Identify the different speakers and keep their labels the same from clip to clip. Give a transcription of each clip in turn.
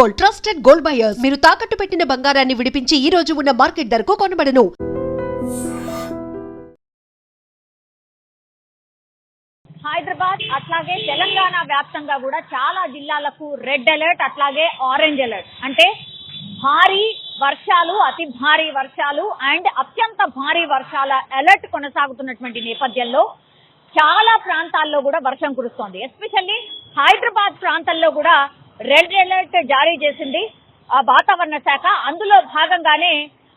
Speaker 1: Gold trusted gold buyers. మీరు తాకట్టు పెట్టిన బంగారాన్ని విడిపించి ఈ రోజు ఉన్న మార్కెట్ ధరకు కొనబడను.
Speaker 2: హైదరాబాద్ అట్లాగే తెలంగాణ వ్యాప్తంగా కూడా చాలా జిల్లాలకు రెడ్ అలర్ట్ అట్లాగే ఆరెంజ్ అలర్ట్. అంటే భారీ వర్షాలు అతి భారీ వర్షాలు అండ్ అత్యంత భారీ వర్షాల అలర్ట్ కొనసాగుతున్నటువంటి నేపథ్యంలో చాలా ప్రాంతాల్లో కూడా వర్షం కురుస్తోంది. ఎస్పెషల్లీ హైదరాబాద్ ప్రాంతంలో కూడా రెడ్ అలర్ట్ జారీ చేసింది. ఆ వాతావరణ శాఖ అందులో భాగంగానే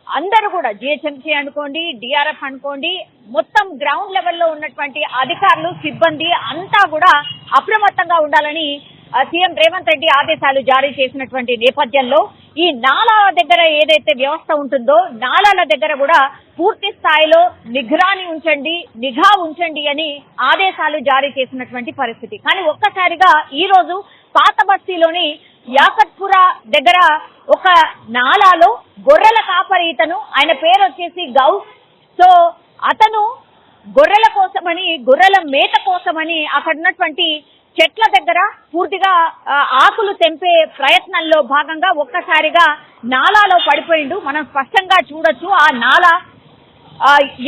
Speaker 2: అందరూ కూడా జిహెచ్ఎంసీ అనుకోండి డిఆర్ఎఫ్ అనుకోండి మొత్తం గ్రౌండ్ లెవెల్లో ఉన్నటువంటి అధికారులు సిబ్బంది అంతా కూడా అప్రమత్తంగా ఉండాలని సీఎం రేవంత్ రెడ్డి ఆదేశాలు జారీ చేసినటువంటి నేపథ్యంలో ఈ నాలాల దగ్గర ఏదైతే వ్యవస్థ ఉంటుందో నాలాల దగ్గర కూడా పూర్తి స్థాయిలో నిఘ్రాని ఉంచండి నిఘా ఉంచండి అని ఆదేశాలు జారీ చేసినటువంటి పరిస్థితి. కానీ ఒక్కసారిగా ఈ రోజు పాత బస్తీలోని యాకత్పుర దగ్గర ఒక నాలాలో గొర్రెల కాపరి ఇతను ఆయన పేరు వచ్చేసి గౌ. సో అతను గొర్రెల కోసమని గొర్రెల మేత కోసమని అక్కడ ఉన్నటువంటి చెట్ల దగ్గర పూర్తిగా ఆకులు తెంపే ప్రయత్నంలో భాగంగా ఒక్కసారిగా నాలాలో పడిపోయిండు. మనం స్పష్టంగా చూడొచ్చు ఆ నాల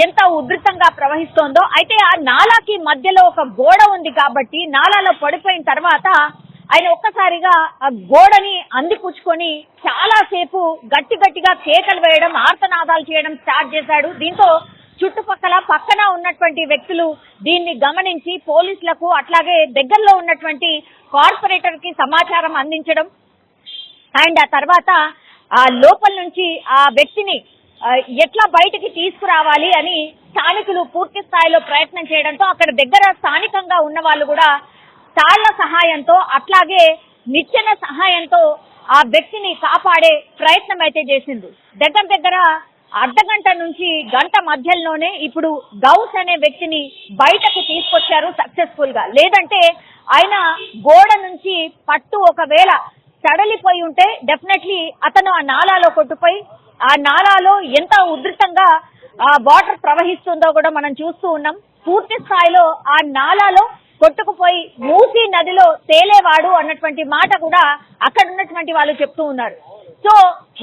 Speaker 2: ఎంత ఉధృతంగా ప్రవహిస్తోందో. అయితే ఆ నాలాకి మధ్యలో ఒక గోడ ఉంది కాబట్టి నాలాలో పడిపోయిన తర్వాత ఆయన ఒక్కసారిగా ఆ గోడని అందిపుచ్చుకొని చాలా సేపు గట్టి గట్టిగా కేకలు వేయడం ఆర్తనాదాలు చేయడం స్టార్ట్ చేశాడు. దీంతో చుట్టుపక్కల పక్కన ఉన్నటువంటి వ్యక్తులు దీన్ని గమనించి పోలీసులకు అట్లాగే దగ్గరలో ఉన్నటువంటి కార్పొరేటర్కి సమాచారం అందించడం. అండ్ ఆ తర్వాత ఆ లోపల నుంచి ఆ వ్యక్తిని ఎట్లా బయటికి తీసుకురావాలి అని స్థానికులు పూర్తి స్థాయిలో ప్రయత్నం చేయడంతో అక్కడ దగ్గర స్థానికంగా ఉన్న వాళ్ళు కూడా తాళ్ళ సహాయంతో అట్లాగే నిచ్చెన సహాయంతో ఆ వ్యక్తిని కాపాడే ప్రయత్నం అయితే చేసింది దగ్గర దగ్గర అర్ధగంట నుంచి గంట మధ్యలోనే ఇప్పుడు గౌస్ అనే వ్యక్తిని బయటకు తీసుకొచ్చారు సక్సెస్ఫుల్గా లేదంటే ఆయన గోడ నుంచి పట్టు ఒకవేళ సడలిపోయి ఉంటే డెఫినెట్లీ అతను ఆ నాలాలో కొట్టుపోయి ఆ నాలాలో ఎంత ఉధృతంగా ఆ వాటర్ ప్రవహిస్తుందో కూడా మనం చూస్తూ ఉన్నాం. పూర్తి స్థాయిలో ఆ నాలాలో కొట్టుకుపోయి మూసీ నదిలో తేలేవాడు అన్నటువంటి మాట కూడా అక్కడ ఉన్నటువంటి వాళ్ళు చెప్తూ ఉన్నారు. సో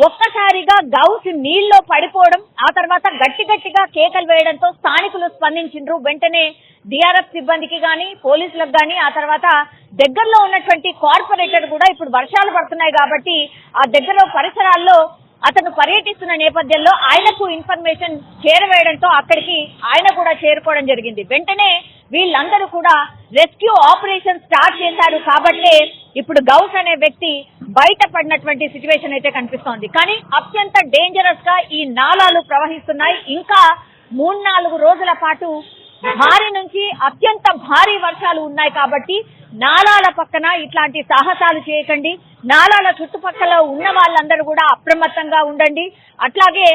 Speaker 2: ఒక్కసారిగా గౌస్ నీళ్ళలో పడిపోవడం ఆ తర్వాత గట్టి గట్టిగా కేకలు వేయడంతో స్థానికులు స్పందించిండ్రు. వెంటనే డిఆర్ఎఫ్ సిబ్బందికి గాని పోలీసులకు గాని ఆ తర్వాత దగ్గరలో ఉన్నటువంటి కార్పొరేటర్ కూడా ఇప్పుడు వర్షాలు పడుతున్నాయి కాబట్టి ఆ దగ్గర పరిసరాల్లో అతను పర్యటిస్తున్న నేపథ్యంలో ఆయనకు ఇన్ఫర్మేషన్ చేరవేయడంతో అక్కడికి ఆయన కూడా చేరుకోవడం జరిగింది. వెంటనే వీళ్ళందరూ కూడా రెస్క్యూ ఆపరేషన్ స్టార్ట్ చేశారు కాబట్టే ఇప్పుడు గౌస్ అనే వ్యక్తి బయటపడినటువంటి సిచ్యువేషన్ అయితే కనిపిస్తోంది. కానీ అత్యంత డేంజరస్గా ఈ నాలాలు ప్రవహిస్తున్నాయి. ఇంకా మూడు నాలుగు రోజుల పాటు భారీ నుంచి అత్యంత భారీ వర్షాలు ఉన్నాయి కాబట్టి నాలాల పక్కన ఇట్లాంటి సాహసాలు చేయకండి. నాలాల చుట్టుపక్కల ఉన్న వాళ్ళందరూ కూడా అప్రమత్తంగా ఉండండి. అట్లాగే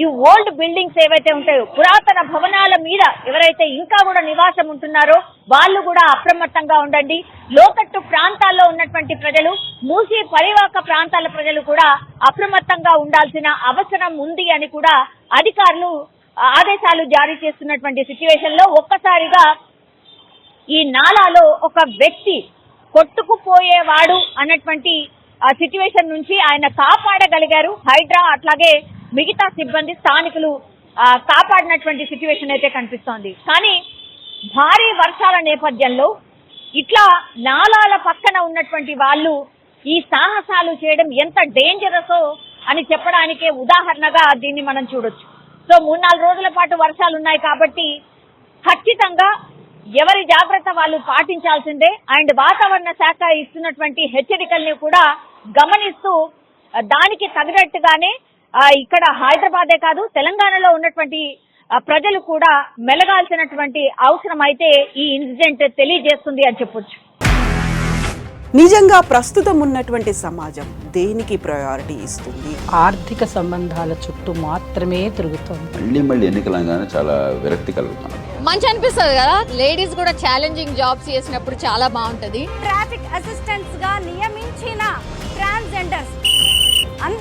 Speaker 2: ఈ ఓల్డ్ బిల్డింగ్స్ ఏవైతే ఉంటాయో పురాతన భవనాల మీద ఎవరైతే ఇంకా కూడా నివాసం ఉంటున్నారో వాళ్ళు కూడా అప్రమత్తంగా ఉండండి. లోకట్టు ప్రాంతాల్లో ఉన్నటువంటి ప్రజలు మూసి పరివాక ప్రాంతాల ప్రజలు కూడా అప్రమత్తంగా ఉండాల్సిన అవసరం ఉంది అని కూడా అధికారులు ఆదేశాలు జారీ చేస్తున్నటువంటి సిచ్యువేషన్లో ఒక్కసారిగా ఈ నాలాలో ఒక వ్యక్తి కొట్టుకుపోయేవాడు అన్నటువంటి సిచ్యువేషన్ నుంచి ఆయన కాపాడగలిగారు. హైడ్రా అట్లాగే మిగతా సిబ్బంది స్థానికులు కాపాడినటువంటి సిచ్యువేషన్ అయితే కనిపిస్తోంది. కానీ భారీ వర్షాల నేపథ్యంలో ఇట్లా నాలాల పక్కన ఉన్నటువంటి వాళ్ళు ఈ సాహసాలు చేయడం ఎంత డేంజరసో అని చెప్పడానికే ఉదాహరణగా దీన్ని మనం చూడొచ్చు. సో మూడు నాలుగు రోజుల పాటు వర్షాలు ఉన్నాయి కాబట్టి ఖచ్చితంగా ఎవరి జాగ్రత్త వాళ్ళు పాటించాల్సిందే. అండ్ వాతావరణ శాఖ ఇస్తున్నటువంటి హెచ్చరికల్ని కూడా గమనిస్తూ దానికి తగినట్టుగానే ఇక్కడ హైదరాబాదే కాదు తెలంగాణలో ఉన్నటువంటి ప్రజలు కూడా మెలగాల్సినటువంటి అవసరం అయితే ఈ ఇన్సిడెంట్ తెలియజేస్తుంది అని చెప్పొచ్చు.
Speaker 3: నిజంగా ప్రస్తుతం ఉన్నటువంటి సమాజం దేనికి ప్రయారిటీ ఇస్తుంది?
Speaker 4: ఆర్థిక సంబంధాల చుట్టూ మాత్రమే తిరుగుతోంది.
Speaker 5: మళ్ళీ మళ్ళీ ఎన్నికలంగానే చాలా విరక్తి కలుగుతాను
Speaker 6: మంచి అనిపిస్తుంది కదా? లేడీస్ కూడా ఛాలెంజింగ్ జాబ్స్ చేసినప్పుడు చాలా బాగుంటది.
Speaker 7: ట్రాఫిక్ అసిస్టెంట్స్గా నియమించిన ట్రాన్స్జెండర్స్